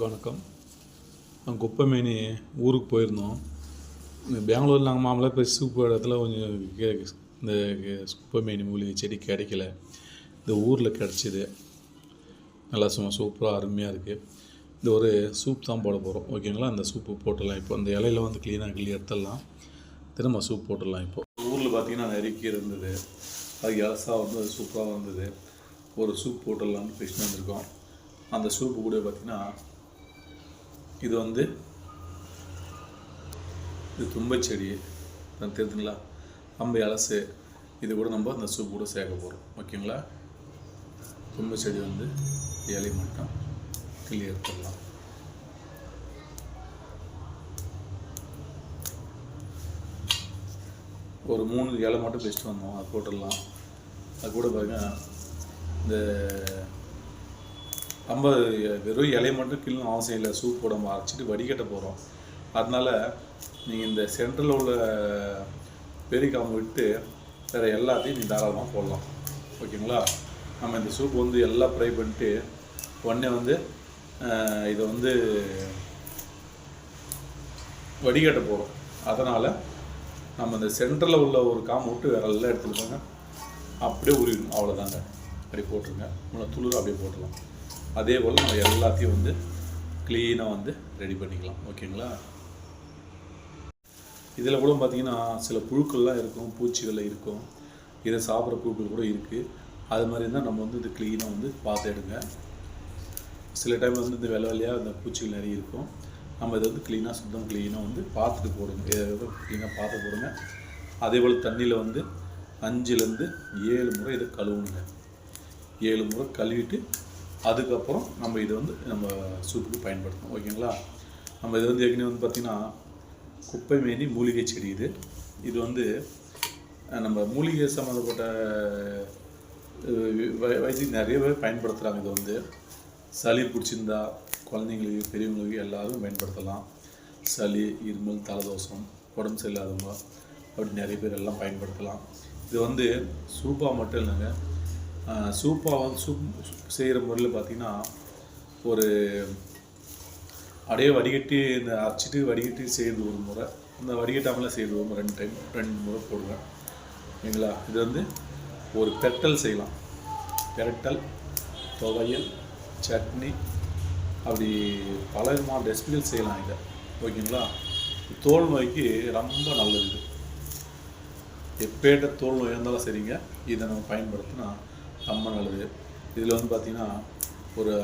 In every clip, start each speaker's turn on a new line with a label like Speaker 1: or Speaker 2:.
Speaker 1: அனைவருக்கும் வணக்கம். நாங்கள் குப்பைமேனி ஊருக்கு போயிருந்தோம். இந்த பெங்களூரில் நாங்கள் மாமலாக போய் சூப்பு இடத்துல கொஞ்சம் இந்த கே- குப்பைமேனி மூலிகை செடி கிடைக்கல. இந்த ஊரில் கிடச்சிது. நல்லா சும்மா சூப்பராக அருமையாக இருக்குது இந்த ஒரு சூப் தான் போட போகிறோம் ஓகேங்களா? அந்த சூப்பு போட்டுடலாம் இப்போ. அந்த இலையில வந்து க்ளீனாக கிளி எடுத்துடலாம். திரும்ப சூப் போட்டுடலாம் இப்போ. ஊரில் பார்த்தீங்கன்னா நிறைய கீரை இருந்தது. அது இலசாக வந்து அது சூப்பராக வந்தது. ஒரு சூப் போட்டுடலாம்னு பேசிட்டு வந்திருக்கோம். அந்த சூப்பு கூட பார்த்தீங்கன்னா இது வந்து இது தும்பைச்செடி. நான் தெரியுதுங்களா அம்பு அலசு. இது கூட நம்ம அந்த சூப் கூட சேர்க்க போகிறோம் ஓகேங்களா? தும்பச்செடி வந்து இலை மட்டும் கிளி எடுத்துடலாம். ஒரு மூணு இலை மட்டும் பெஸ்ட்டு வந்தோம் அது போட்டுடலாம். அது கூட பாருங்க இந்த நம்ம வெறும் இலையை மட்டும் கிள்ளணும் அவசியம் இல்லை. சூப் போட அரைச்சிட்டு வடிகட்ட போகிறோம் அதனால் நீங்கள் இந்த சென்டரில் உள்ள பெரிக்காம விட்டு வேறு எல்லாத்தையும் நீ தாராளமாக போடலாம். ஓகேங்களா? நம்ம இந்த சூப் வந்து எல்லாம் ஃப்ரை பண்ணிட்டு உடனே வந்து இதை வந்து வடிகட்ட போகிறோம் அதனால் நம்ம இந்த சென்டரில் உள்ள ஒரு காம் விட்டு வேற எல்லாம் எடுத்துருப்பாங்க அப்படியே உருவிடணும். அவ்வளோதாங்க அப்படி போட்டுருங்க. முன்ன துளிர் அப்படியே போட்டுடலாம். அதே போல் நம்ம எல்லாத்தையும் வந்து க்ளீனாக வந்து ரெடி பண்ணிக்கலாம். ஓகேங்களா இதில் கூட பார்த்தீங்கன்னா சில புழுக்கள்லாம் இருக்கும் பூச்சிகள் இருக்கும். இதை சாப்பிட்ற புழுக்கள் கூட இருக்குது அது மாதிரி தான் நம்ம வந்து இது க்ளீனாக வந்து பார்த்து எடுங்க. சில டைம் வந்து இந்த வெள்ளை வெள்ளையாக இந்த பூச்சிகள் நிறைய இருக்கும். நம்ம இதை வந்து க்ளீனாக சுத்தம் க்ளீனாக வந்து பார்த்துட்டு போடுங்க. க்ளீனாக பார்த்து போடுங்க. அதே போல் தண்ணியில் வந்து அஞ்சுலேருந்து ஏழு முறை இதை கழுவுங்க. ஏழு முறை கழுவிட்டு அதுக்கப்புறம் நம்ம இதை வந்து நம்ம சூப்புக்கு பயன்படுத்தணும். ஓகேங்களா? நம்ம இது வந்து ஏற்கனவே வந்து பார்த்திங்கன்னா குப்பை மேனி மூலிகை செடி இது. இது வந்து நம்ம மூலிகை சம்மந்தப்பட்ட அஹ், வை- வைத்தியம் நிறைய பேர் பயன்படுத்துகிறாங்க இது வந்து சளி பிடிச்சிருந்தா குழந்தைங்களுக்கு பெரியவங்களுக்கு எல்லாரும் பயன்படுத்தலாம். சளி இருமல் தலதோஷம் உடம்பு சரியில்லாதவங்க அப்படி நிறைய பேர் எல்லாம் பயன்படுத்தலாம். இது வந்து சூப்பாக மட்டும் இல்லைங்க. சூப்பாக வந்து சூப் செய்கிற முறையில் பார்த்தீங்கன்னா ஒரு அப்படியே வடிகட்டி இந்த அரைச்சிட்டு வடிகட்டி செய்கிறது ஒரு முறை. இந்த வடிகட்டாமலாம் செய்கிறது ஒரு ரெண்டு டைம் ரெண்டு முறை போடுவேன். சரிங்களா இது வந்து ஒரு பெரட்டல் செய்யலாம். பெரட்டல் துவையல் சட்னி அப்படி பல விதமான ரெசிபிகள் செய்யலாம் இதை. ஓகேங்களா? தோல் நோய்க்கு ரொம்ப நல்லது இது. எப்பேட்ட தோல் நோய் இருந்தாலும் சரிங்க. இதை நம்ம பயன்படுத்தினா கம்மன் நல்லது இதில் வந்து பார்த்திங்கன்னா ஒரு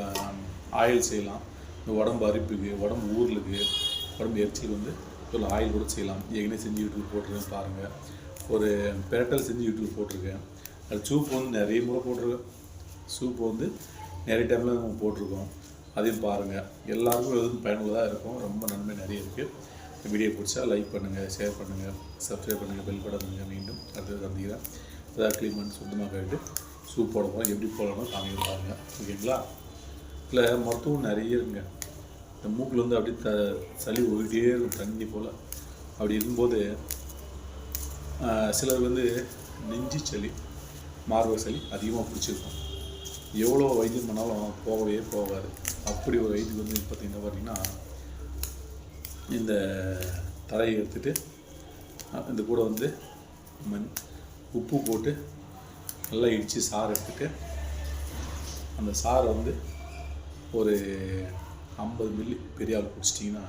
Speaker 1: ஆயில் செய்யலாம். இந்த உடம்பு அரிப்புக்கு உடம்பு ஊரலுக்கு உடம்பு எரிச்சல் வந்து ஒரு ஆயில் கூட செய்யலாம். ஏற்கனவே செஞ்சு யூடியூப் போட்டிருக்கேன் பாருங்கள் ஒரு பெரட்டல் செஞ்சு யூடியூப் போட்டிருக்கேன். அது சூப் வந்து நிறைய முறை போட்டிருக்கேன். சூப் வந்து நிறைய டைமில் நம்ம போட்டிருக்கோம். அதையும் பாருங்கள் எல்லாருக்கும் எதுவும் பயனுள்ளதாக இருக்கும். ரொம்ப நன்மை நிறைய இருக்குது வீடியோ பிடிச்சா லைக் பண்ணுங்கள் ஷேர் பண்ணுங்கள் சப்ஸ்கிரைப் பண்ணுங்கள் பெல் பட்டன் மீண்டும் அடுத்தது சந்திக்கிறேன். அதாவது க்ளீன் பண்ணி சுத்தமாக கழிட்டு சூப் போட போகிறோம் எப்படி போடணும் காமிக்க பாருங்க. ஓகேங்களா? இல்லை மருத்துவம் நிறைய இருக்குங்க. இந்த மூக்கில் வந்து அப்படியே த சளி ஓடிட்டே இருக்கும் தண்ணி போல். அப்படி இருக்கும்போது சிலர் வந்து நெஞ்சு சளி மார்பக சளி அதிகமாக பிடிச்சிருக்கும். எவ்வளோ வைத்தியம் பண்ணாலும் போகவே போகாது. அப்படி ஒரு வைத்தியம் வந்து பார்த்திங்கன்னா பார்த்தீங்கன்னா இந்த தரையை எடுத்துகிட்டு இந்த கூட வந்து மண் உப்பு போட்டு நல்லா இடித்து சாறு எடுத்துட்டு அந்த சாரை வந்து ஒரு ஐம்பது மில்லி பெரிய ஆள் குடிச்சிட்டிங்கன்னா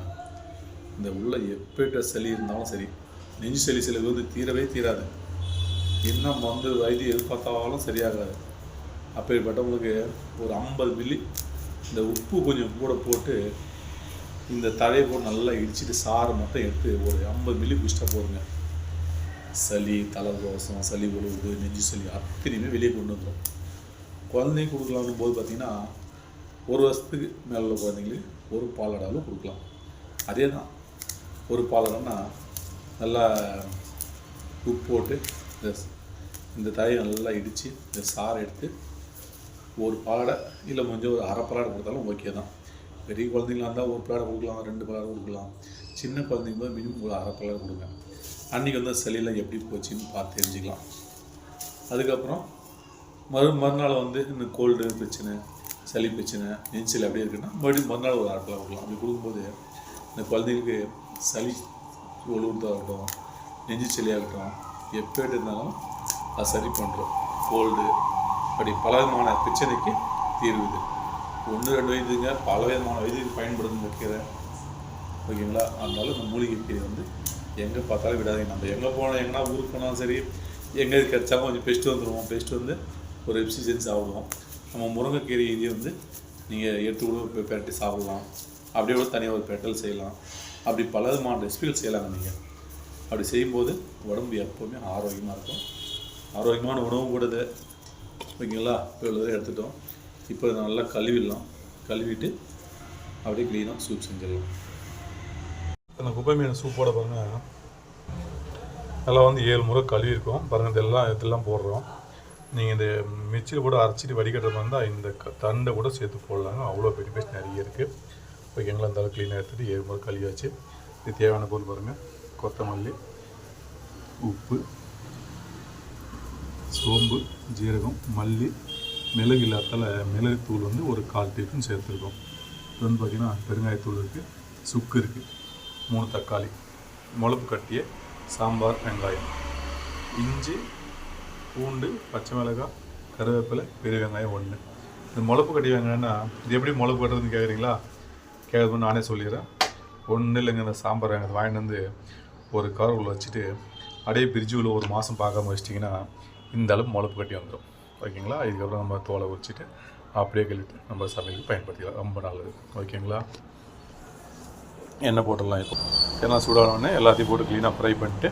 Speaker 1: இந்த உள்ள எப்பேற்ற சளி இருந்தாலும் சரி நெஞ்சு சளி சில வந்து தீரவே தீராது. என்ன மருந்து வைத்தியம் எதிர்பார்த்தாலும் சரியாகாது. அப்படிப்பட்டவங்களுக்கு ஒரு ஐம்பது மில்லி இந்த உப்பு கொஞ்சம் கூட போட்டு இந்த தலையை போட்டு நல்லா இடிச்சிட்டு சாறு மட்டும் எடுத்து ஒரு ஐம்பது மில்லி குடிச்சிட்டா போதுங்க. சளி தலதோஷம் சளி உழுவுது நெஞ்சு சளி அத்தனையுமே வெளியே கொண்டு வந்துடும் குழந்தைங்க கொடுக்கலாம்னு போது பார்த்தீங்கன்னா ஒரு வருஷத்துக்கு மேலே உள்ள குழந்தைங்களுக்கு ஒரு பாலடாலும் கொடுக்கலாம். அதே தான் ஒரு பாலடம்னா நல்லா உப்பு போட்டு இந்த இந்த தழையை நல்லா இடித்து இந்த சாறை எடுத்து ஒரு பாலடை இல்லை கொஞ்சம் ஒரு அரை பாலாடை கொடுத்தாலும் ஓகே தான். பெரிய குழந்தைங்களா இருந்தால் ஒரு பாலாடை கொடுக்கலாம் ரெண்டு பாலாடை கொடுக்கலாம். சின்ன குழந்தைங்க போது மினிமம் ஒரு அரை பாலாடை கொடுங்க. அன்றைக்கி வந்து சளியெல்லாம் எப்படி போச்சுன்னு பார்த்து தெரிஞ்சுக்கலாம். அதுக்கப்புறம் மறு மறுநாள் வந்து இந்த கோல்டு பிரச்சனை சளி பிரச்சனை நெஞ்சில் அப்படியே இருக்குன்னா மறுபடியும் மறுநாள் ஒரு ஆட்களாக கொடுக்கலாம். அப்படி கொடுக்கும்போது இந்த குழந்தைகளுக்கு சளி ஒழுகுறதாகட்டும் நெஞ்சு சளியாகட்டும் எப்பேட்டு இருந்தாலும் அது சரி பண்ணுறோம் கோல்டு அப்படி பல விதமான பிரச்சனைக்கு தீர்வு இது. ஒன்று ரெண்டு வயதுங்க பல விதமான வயதுக்கு பயன்படுதுன்னு வைக்கிறேன். ஓகேங்களா? அதனால இந்த மூலிகை கீரை வந்து எங்கே பார்த்தாலும் விடாதீங்க. நம்ம எங்கே போனோம் எங்கன்னா ஊருக்கு போனாலும் சரி எங்கே கிடச்சாலும் கொஞ்சம் பெஸ்ட்டு வந்துடுவோம் பெஸ்ட்டு வந்து ஒரு எஃபிஷியன்ஸ் ஆகிடுவோம் நம்ம முருங்கைக்கீரை இது வந்து நீங்கள் எடுத்து கூட பேட்டி சாப்பிடலாம். அப்படியே கூட தனியாக ஒரு பெட்டல் செய்யலாம். அப்படி பல விதமான ரெசிபிகள் செய்யலாங்க நீங்கள் அப்படி செய்யும்போது உடம்பு எப்போவுமே ஆரோக்கியமாக இருக்கும். ஆரோக்கியமான உணவும் கூட இது. ஓகேங்களா? இப்போ இவ்வளோ எடுத்துட்டோம். இப்போ நல்லா கழுவிடலாம். கழுவிட்டு அப்படியே க்ளீனாக சூப் செஞ்சிடலாம்.
Speaker 2: அந்த குப்பை மீன் சூப்போட பாருங்கள் எல்லாம் வந்து ஏழு முறை கழுவி இருக்கும் பாருங்கள் இதெல்லாம் இதெல்லாம் போடுறோம். நீங்கள் இந்த மிச்சில் கூட அரைச்சிட்டு வடிகட்டுறது வந்தால் இந்த தண்டை கூட சேர்த்து போடலாங்க. அவ்வளோ பெனிஃபிட்ஸ் நிறைய இருக்குது ஓகேங்களா அந்த க்ளீனாக எடுத்துகிட்டு ஏழு முறை கழுவியாச்சு. இது தேவையான பொருள் பாருங்கள் கொத்தமல்லி உப்பு சோம்பு ஜீரகம் மல்லி மிளகு இல்லாதால மிளகு தூள் வந்து ஒரு கால் டீஸ்பூன் சேர்த்துருக்கோம். இது வந்து பார்த்திங்கன்னா பெருங்காயத்தூள் இருக்குது சுக்கு இருக்குது மூணு தக்காளி முளப்பு கட்டிய சாம்பார் வெங்காயம் இஞ்சி பூண்டு பச்சை மிளகாய் கருவேப்பிலை பெரிய வெங்காயம் ஒன்று இந்த முளப்பு கட்டி வெங்காயம்னா இது எப்படி முளப்பு கட்டுறதுன்னு கேட்குறீங்களா கேட்குறது நானே சொல்லிடுறேன். ஒன்றும் இல்லைங்க இந்த சாம்பார் வெங்காயத்தை வாங்கிட்டு வந்து ஒரு கவர் வச்சுட்டு அப்படியே பிரிட்ஜுவில் ஒரு மாதம் பார்க்காம வச்சிட்டிங்கன்னா இந்த அளவு முளப்பு கட்டி வந்துடும் ஓகேங்களா? இதுக்கப்புறம் நம்ம தோலை உரிச்சிட்டு அப்படியே கழுவிட்டு நம்ம சமையலுக்கு பயன்படுத்திக்கலாம். ரொம்ப நல்லது. ஓகேங்களா? எண்ணெய் போட்டுடலாம் இப்போ. எண்ணெய் சூடானோடனே எல்லாத்தையும் போட்டு க்ளீனாக ஃப்ரை பண்ணிட்டு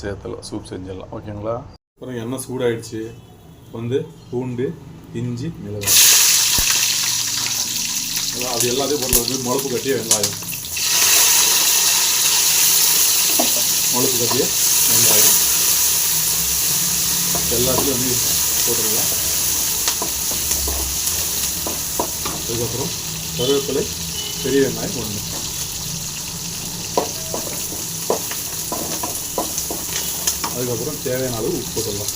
Speaker 2: சேர்த்துலாம் சூப் செஞ்சிடலாம். ஓகேங்களா?
Speaker 1: அப்புறம் எண்ணெய் சூடாயிடுச்சு. வந்து பூண்டு இஞ்சி மிளகாய். அது எல்லாத்தையும் போட்டு வந்து முளப்பு கட்டிய வெங்காயம். முளப்பு கட்டிய வெங்காயம். எல்லாத்தையும் வந்து போட்டுடலாம். அதுக்கப்புறம் கருவேப்பிலை பெரிய வெங்காயம் ஒன்று அதுக்கப்புறம் தேவையான அளவு உப்பு போட்டுடலாம்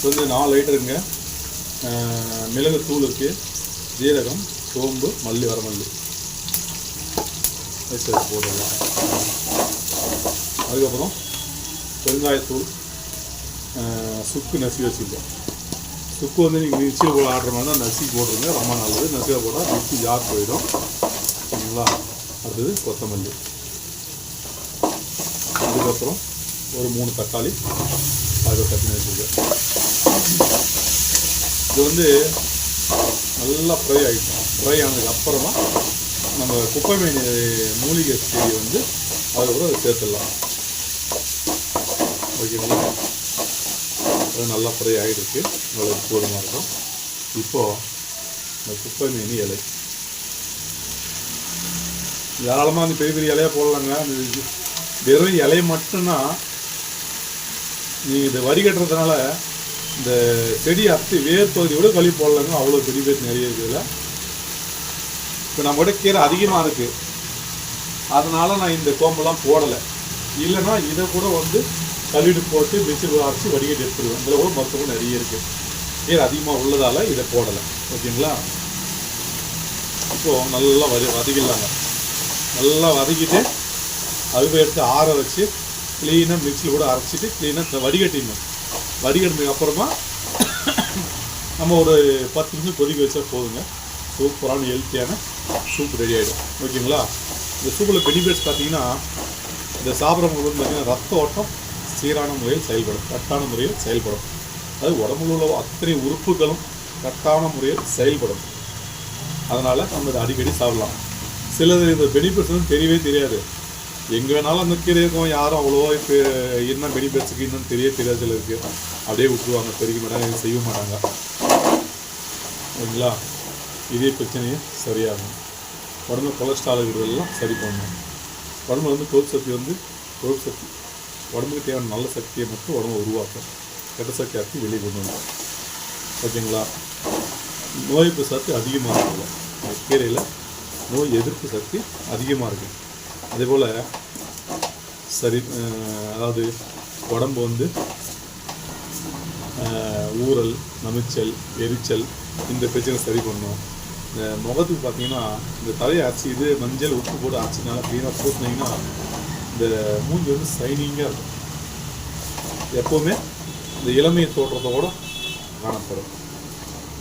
Speaker 1: கொஞ்சம் வந்து நாலு லைட்டருங்க மிளகு தூளுக்கு இருக்குது ஜீரகம் சோம்பு மல்லி வரமல்லி. சேர்த்து போட்டுடலாம். அதுக்கப்புறம் பெருங்காயத்தூள் சுக்கு நசுக்கி வச்சுருக்கோம். சுக்கு வந்து நீங்கள் மிக்சியில் போல் ஆடுற மாதிரி தான் நசுக்கி போடுறீங்க ரொம்ப நல்லது. நசியாக போட்டால் மிக்சி ஜார் போயிடும். சரிங்களா? அடுத்தது கொத்தமல்லி. அதுக்கப்புறம் ஒரு மூணு தக்காளி அதை கட்டி வச்சுருக்கேன் இது வந்து நல்லா ஃப்ரை ஆகிடும் ஃப்ரை ஆனதுக்கு அப்புறமா நம்ம குப்பை மீன் மூலிகை செடியை வந்து அதுக்கப்புறம் அதை சேர்த்துடலாம். ஓகேங்களா? அது நல்லா ஃப்ரை ஆகிடுச்சு நல்லா போதுமாக இருக்கும். இப்போது இந்த குப்பை மீன் இலை. ஏராளமாக அந்த பெரிய பெரிய இலையாக போடலாங்க. அந்த வெறும் இலை மட்டும்தான் நீங்கள் இதை வடிகட்டுறதுனால இந்த செடி அத்தி வேர் பகுதியோட கழுவி போடலாங்க. அவ்வளோ பெரிய பேர் நிறைய இருக்குதுல இப்போ நம்ம கூட கீரை அதிகமாக இருக்குது அதனால் நான் இந்த கோம்பெல்லாம் போடலை. இல்லைன்னா இதை கூட வந்து கழுவிட்டு போட்டு மிக்சர் அரைச்சி வடிகட்டி எடுத்துருவேன். இதில் கூட மருத்துவம் நிறைய இருக்குது நீர் அதிகமாக உள்ளதால் இதை போடலை. ஓகேங்களா? ஸோ நல்லா வதி வதக்கிடலாங்க. நல்லா வதக்கிட்டு அதுவே எடுத்து ஆற வச்சு க்ளீனாக மிக்சியில் கூட அரைச்சிட்டு க்ளீனாக வடிகட்டிடணும். வடிகட்டினதுக்கு அப்புறமா நம்ம ஒரு பத்து நிமிஷம் கொதிக்க வச்சா போதுங்க. சூப்பரான ஹெல்த்தியான சூப் ரெடி ஆகிடும் ஓகேங்களா? இந்த சூப்பில் பெனிஃபிட்ஸ் பார்த்தீங்கன்னா இந்த சாப்பிட்றவங்களுக்கு வந்து பார்த்தீங்கன்னா ரத்த ஓட்டம் சீரான முறையில் செயல்படும் கரெக்டான முறையில் செயல்படும். அது உடம்புல உள்ள அத்தனை உறுப்புகளும் கரெக்டான முறையில் செயல்படும். அதனால் நம்ம இதை அடிக்கடி சாப்பிடலாம். சிலது இந்த பெனிஃபிட்ஸ் தெரியவே தெரியாது. எங்கே வேணாலும் அந்த கீரை இருக்கும் யாரும் அவ்வளோவா இப்போ என்ன பெனிஃபிட்ஸுக்கு இன்னும் தெரிய தெரியாது சிலருக்கு அப்படியே விட்டுருவாங்க பெருக்க மாட்டாங்க எதுவும் செய்ய மாட்டாங்க. ஓகேங்களா இதே பிரச்சனையும் சரியாகும். உடம்பு கொலஸ்ட்ரால் இருக்கிறதெல்லாம் சரி பண்ணணும். உடம்புல வந்து கொழுப்பு சக்தி வந்து கொழுப்பு சக்தி உடம்புக்கு தேவையான நல்ல சக்தியை மட்டும் உடம்பு உருவாக்கும். கெட்ட சக்தி அறுத்து வெளியே கொண்டு வந்துடும் ஓகேங்களா? நோய் எதிர்ப்பு சக்தி அதிகமாக இருக்கும் இந்த கீரையில் நோய் எதிர்ப்பு சக்தி அதிகமாக இருக்கும் அதே போல் சரி அதாவது உடம்பு வந்து ஊறல் நமிச்சல் எரிச்சல் இந்த பிரச்சனை சரி பண்ணும். இந்த முகத்துக்கு பார்த்தீங்கன்னா இந்த தலையை அரைச்சி இது மஞ்சள் உப்பு போட்டு அரைச்சினால க்ளீனாக பூசினீங்கன்னா இந்த மூஞ்சி வந்து ஷைனிங்காக இருக்கும். எப்போவுமே இந்த இளமையை தோற்றத்தோட காணப்படும்.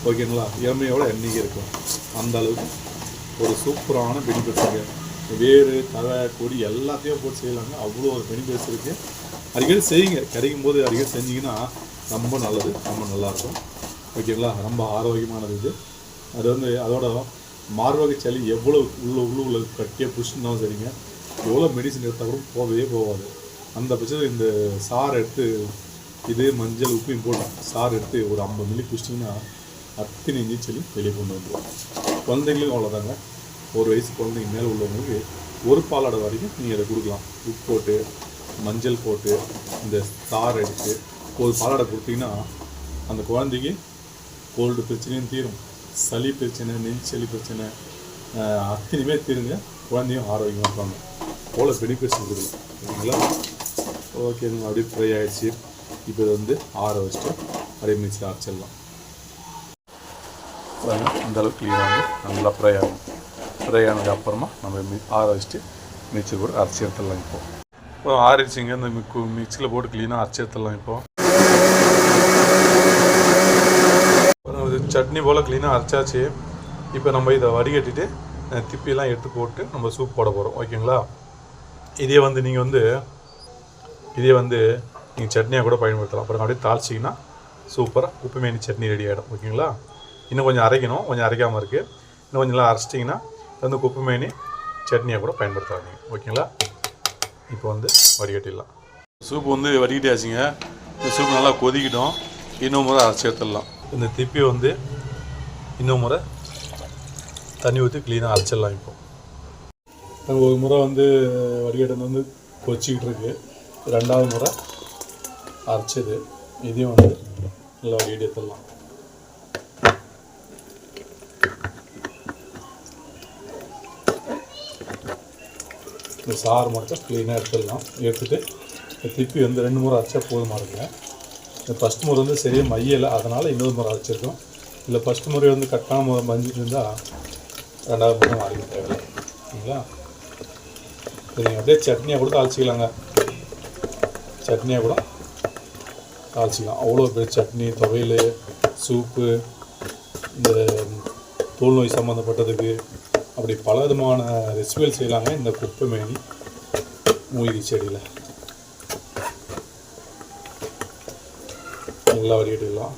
Speaker 1: ஓகேங்களா? இளமையோட எண்ணிக்கை இருக்கும். அந்த அளவுக்கு ஒரு சூப்பரான பெனிஃபிட்ஸுங்க வேறு தலை கொடி எல்லாத்தையும் போட்டு செய்யலாங்க. அவ்வளோ ஒரு பெனிஃபிட்ஸ் இருக்குது அடிக்கடி செய்யுங்க. கிடைக்கும் போது அடிக்கடி செஞ்சீங்கன்னா ரொம்ப நல்லது ரொம்ப நல்லாயிருக்கும். ஓகேங்களா? ரொம்ப ஆரோக்கியமானது இது. அது வந்து அதோட மார்பக சளி எவ்வளோ உள்ள உள்ள உள்ள கட்டியாக பிடிச்சிருந்தாலும் சரிங்க. எவ்வளோ மெடிசன் எடுத்தால் கூட போகவே போகாது. அந்த பட்சத்தில் இந்த சாறு எடுத்து இது மஞ்சள் உப்பையும் போட்டு சாறு எடுத்து ஒரு ஐம்பது மில்லி குடிச்சிங்கன்னா அத்தனை நீச்சலி வெளியே கொண்டு வந்துடும் குழந்தைங்களுக்கும் அவ்வளோதாங்க ஒரு வயசு குழந்தைங்க மேலே உள்ளவங்களுக்கு ஒரு பாலாடை வரைக்கும் நீங்கள் அதை கொடுக்கலாம். உப்பு போட்டு மஞ்சள் போட்டு இந்த சாறு எடுத்து ஒரு பாலாடை கொடுத்தீங்கன்னா அந்த குழந்தைக்கு கோல்டு பிரச்சனையும் தீரும். சளி பிரச்சனை நெஞ்சு சளி பிரச்சனை அத்தனையுமே தீருங்க. குழந்தையும் ஆரோக்கியமாக இருப்பாங்க. அவ்வளோ பெனிஃபிட்ஸ் இருக்குது ஓகேங்களா ஓகேங்க அப்படியே ஃப்ரை ஆகிடுச்சு இப்போ இதை வந்து ஆற வச்சுட்டு அப்படியே மிக்ஸில் அரைச்சிடலாம். பாருங்க இந்த அளவுக்கு க்ளீனாக வந்து நல்லா ஃப்ரை ஆகும் ஃப்ரை ஆனதுக்கு அப்புறமா நம்ம மி ஆற வச்சுட்டு மிக்சி போட்டு அரைச்சி எடுத்துடலாம் இப்போ. இப்போ ஆறிடுச்சிங்க இந்த மிக்கு மிக்சியில் போட்டு க்ளீனாக அரைச்சி எடுத்துடலாம் இப்போ. இது சட்னி போல் க்ளீனாக அரைச்சாச்சு. இப்போ நம்ம இதை வடிகட்டிட்டு திப்பிலாம் எடுத்து போட்டு நம்ம சூப் போட போகிறோம் ஓகேங்களா இதே வந்து நீங்கள் வந்து இதே வந்து நீங்கள் சட்னியாக கூட பயன்படுத்தலாம். அப்புறம் அப்படியே தாளிச்சிங்கன்னா சூப்பராக உப்பு மேனி சட்னி ரெடி ஆகிடும் ஓகேங்களா? இன்னும் கொஞ்சம் அரைக்கணும். கொஞ்சம் அரைக்காமல் இருக்குது இன்னும் கொஞ்சம் நல்லா அரைச்சிட்டிங்கன்னா வந்து குப்பை மேனி சட்னியாக கூட பயன்படுத்தலாம் நீங்கள் ஓகேங்களா? இப்போ வந்து வடிகட்டிடலாம். சூப் வந்து வடிகட்டியாச்சுங்க. இந்த சூப் நல்லா கொதிக்கிட்டோம். இன்னும் முறை அரைச்சி எடுத்துடலாம். இந்த திப்பி வந்து இன்னும் முறை தண்ணி ஊற்றி க்ளீனாக அரைச்சிடலாம் இப்போ. ஒரு முறை வந்து வடிகட்டன் வந்து கொச்சிக்கிட்டு இருக்கு. ரெண்டாவது முறை அரைச்சது. இதையும் வந்து நல்லா வடிகட்டி எடுத்துடலாம். இந்த சாறு மட்டும் க்ளீனாக எடுத்துடலாம். எடுத்துகிட்டு திருப்பி வந்து ரெண்டு முறை அரைச்சா போதுமா இருக்குங்க. இந்த ஃபஸ்ட் முறை வந்து சரியாக மையலை அதனால் இன்னொரு முறை அரைச்சிருக்கோம். இல்லை ஃபஸ்ட் முறை வந்து கரெக்டான முறை மஞ்சிட்டு இருந்தால் ரெண்டாவது முறை மாறிக்க தேவையில்லை. சரிங்களா? சரிங்க. அப்படியே சட்னியாக கூட தாளிச்சிக்கலாங்க. சட்னியாக கூட தாளிச்சிக்கலாம். அவ்வளோ பெரிய சட்னி துவையல் சூப்பு இந்த தோல் நோய் சம்மந்தப்பட்டதுக்கு அப்படி பல விதமான ரெசிபிகள் செய்யலாங்க. இந்த குப்பை மேனி மூலிகை செடியில். நல்லா வடிகட்டிடலாம்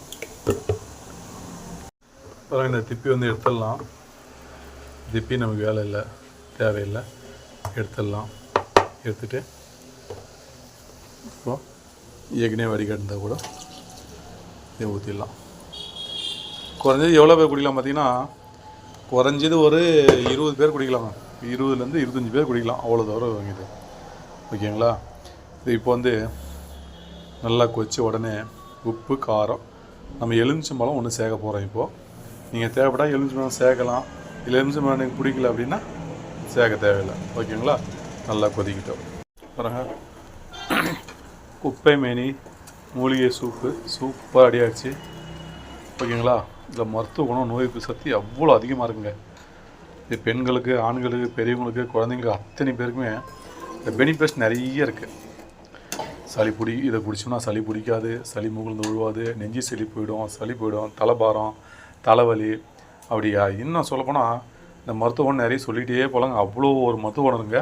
Speaker 1: அப்புறம் இந்த திப்பி வந்து எடுத்துடலாம். திப்பி நமக்கு வேலை இல்லை தேவையில்லை. எடுத்துடலாம். எடுத்துட்டு இப்போ ஏற்கனவே வடிகட்டிருந்தால் கூட இதை ஊற்றிடலாம் குறைஞ்சது எவ்வளோ பேர் குடிக்கலாம் பார்த்தீங்கன்னா குறைஞ்சது ஒரு இருபது பேர் குடிக்கலாம் இருபதுலேருந்து இருபத்தஞ்சி பேர் குடிக்கலாம். அவ்வளோ தூரம் வாங்கிது ஓகேங்களா? இது இப்போ வந்து நல்லா கொதிச்ச உடனே உப்பு காரம் நம்ம எலுமிச்சம்பழம் ஒன்று சேர்க்க போகிறோம் இப்போது நீங்கள் தேவைப்பட்டால் எலுமிச்சம்பழம் சேர்க்கலாம். இல்லை எலுமிச்சம்பழம் எனக்கு பிடிக்கல அப்படின்னா சேர்க்க தேவையில்லை. ஓகேங்களா? நல்லா கொதிக்கிட்டோம். பாருங்க. குப்பை மேனி மூலிகை சூப்பு சூப்பர் அடியாச்சு ஓகேங்களா? இதில் மருத்துவ குணம் நோய் எதிர்ப்பு சக்தி அவ்வளோ அதிகமாக இருக்குங்க. இது பெண்களுக்கு ஆண்களுக்கு பெரியவங்களுக்கு குழந்தைங்களுக்கு அத்தனை பேருக்குமே இந்த பெனிஃபிட்ஸ் நிறைய இருக்குது சளி பிடி இதை குடிச்சோம்னா சளி பிடிக்காது சளி முகழ்ந்து விழுவாது நெஞ்சு சளி போயிடும் சளி போயிடும் தலைபாரம் தலைவலி அப்படியா? இன்னும் சொல்லப்போனால் இந்த மருத்துவம் நிறைய சொல்லிகிட்டே போகலாங்க அவ்வளோ ஒரு மருத்துவம் இருங்க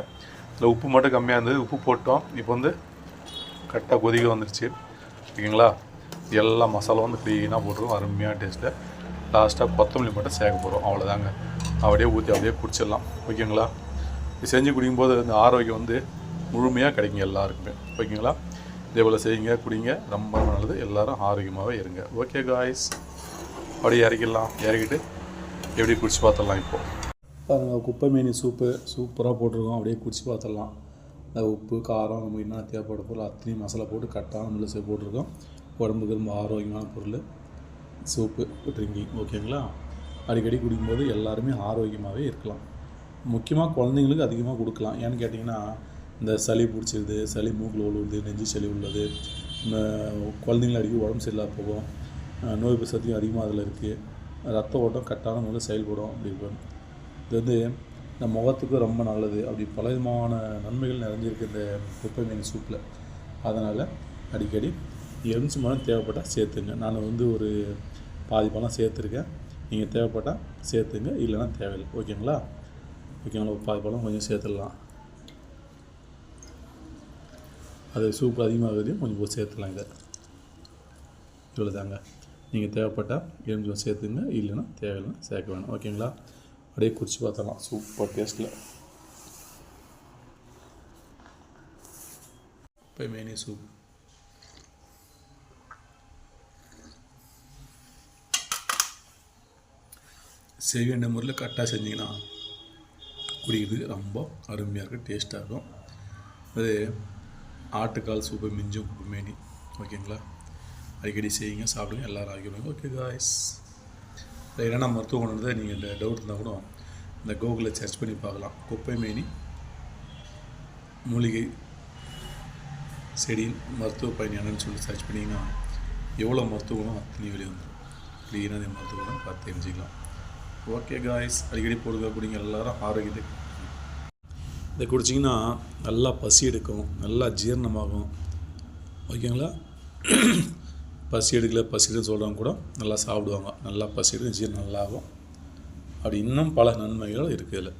Speaker 1: இதில் உப்பு மட்டும் கம்மியாக இருந்தது. உப்பு போட்டோம். இப்போ வந்து கரெக்டாக கொதிக்க வந்துருச்சு. ஓகேங்களா? எல்லா மசாலா வந்து க்ளீனாக போட்டுருவோம் அருமையான டேஸ்ட்டு லாஸ்ட்டாக கொத்தமல்லி மட்டும் சேர்க்க போகிறோம் அவ்வளோதாங்க அப்படியே ஊற்றி அப்படியே குடிச்சிடலாம். ஓகேங்களா? இது செஞ்சு குடிக்கும்போது இந்த ஆரோக்கியம் வந்து முழுமையாக கிடைக்குங்க எல்லாருக்குமே. ஓகேங்களா? இதே போல் செய்யுங்க குடிங்க. ரொம்ப ரொம்ப நல்லது. எல்லோரும் ஆரோக்கியமாகவே இருங்க. ஓகே காய்ஸ் அப்படியே இறக்கிடலாம். இறக்கிட்டு எப்படி குடிச்சு பார்த்துடலாம் இப்போது பாருங்கள் குப்பை மீனி சூப்பு சூப்பராக போட்டிருக்கோம். அப்படியே குடிச்சு பார்த்துடலாம். இந்த உப்பு காரம் நம்ம என்ன தேவைப்பட பொருள் அத்தனையும் மசாலா போட்டு கட்டான மிளகு போட்டிருக்கோம். உடம்புக்கு ரொம்ப ஆரோக்கியமான பொருள் சூப்பு ட்ரிங்கிங் ஓகேங்களா அடிக்கடி குடிக்கும்போது எல்லாருமே ஆரோக்கியமாகவே இருக்கலாம். முக்கியமாக குழந்தைங்களுக்கு அதிகமாக கொடுக்கலாம். ஏன்னு கேட்டிங்கன்னா இந்த சளி பிடிச்சிருது சளி மூக்கில் உழுவுது நெஞ்சு சளி உள்ளது இந்த குழந்தைங்கள அடிக்கடி உடம்பு சரியில்லாத போகும் நோய் எதிர்ப்பு சக்தியும் அதிகமாக அதில் இருக்குது ரத்த ஓட்டம் கட்டான முறையில் செயல்படும் அப்படி இருப்பேன் இது வந்து இந்த முகத்துக்கு ரொம்ப நல்லது. அப்படி பல விதமான நன்மைகள் நிறைஞ்சிருக்கு இந்த குப்பை மீன் சூப்பில் அதனால் அடிக்கடி எலுமிச்சை மரம் தேவைப்பட்டால் சேர்த்துங்க. நான் வந்து ஒரு பாதி பழம் சேர்த்துருக்கேன். நீங்கள் தேவைப்பட்டால் சேர்த்துங்க. இல்லைன்னா தேவையில்லை. ஓகேங்களா? ஓகேங்களா பாதி பழம் கொஞ்சம் சேர்த்துடலாம். அது சூப்பு அதிகமாகுதையும் கொஞ்சம் போய் சேர்த்துலாம் இதை. இவ்வளோ தாங்க நீங்கள் தேவைப்பட்டால் எலுமிச்சம் சேர்த்துங்க. இல்லைன்னா தேவையில்லைன்னா சேர்க்க வேணும். ஓகேங்களா? அப்படியே குடிச்சு பார்த்தலாம். சூப்பர் டேஸ்ட்டில் இப்போ மேனி சூப் செய்ய வேண்டிய முறையில் கரெக்டாக செஞ்சிங்கன்னா குடிக்கிறது ரொம்ப அருமையாக இருக்கும் டேஸ்ட்டாக இருக்கும். அது ஆட்டுக்கால் சூப்பு மிஞ்சும் மேனி ஓகேங்களா அடிக்கடி செய்யுங்க சாப்பிடுங்க எல்லோரும் ஆகிடுவாங்க ஓகே காய்ஸ் என்னென்ன மருத்துவ குணம் நீங்கள் இந்த டவுட் இருந்தால் கூட இந்த கூகுளில் சர்ச் பண்ணி பார்க்கலாம். குப்பை மேனி மூலிகை செடியின் மருத்துவ பயன் என்னன்னு சொல்லி சர்ச் பண்ணிங்கன்னா எவ்வளோ மருத்துவ குணம் அத்தனை வெளியே வந்துடும் க்ளீனாக மருத்துவ குணம் பார்த்து தெரிஞ்சுக்கலாம். ஓகே காய்ஸ் அடிக்கடி போடுங்க குடிங்க. எல்லாரும் ஆரோக்கியத்துக்கு இதை குடிச்சிங்கன்னா நல்லா பசி எடுக்கும் நல்லா ஜீரணமாகும். ஓகேங்களா பசி எடுக்கல பசிடுன்னு சொல்கிறவங்க கூட நல்லா சாப்பிடுவாங்க. நல்லா பசி எடுக்கும் ஜீரணம் நல்லாகும் அப்படி இன்னும் பல நன்மைகள் இருக்குது இதில்.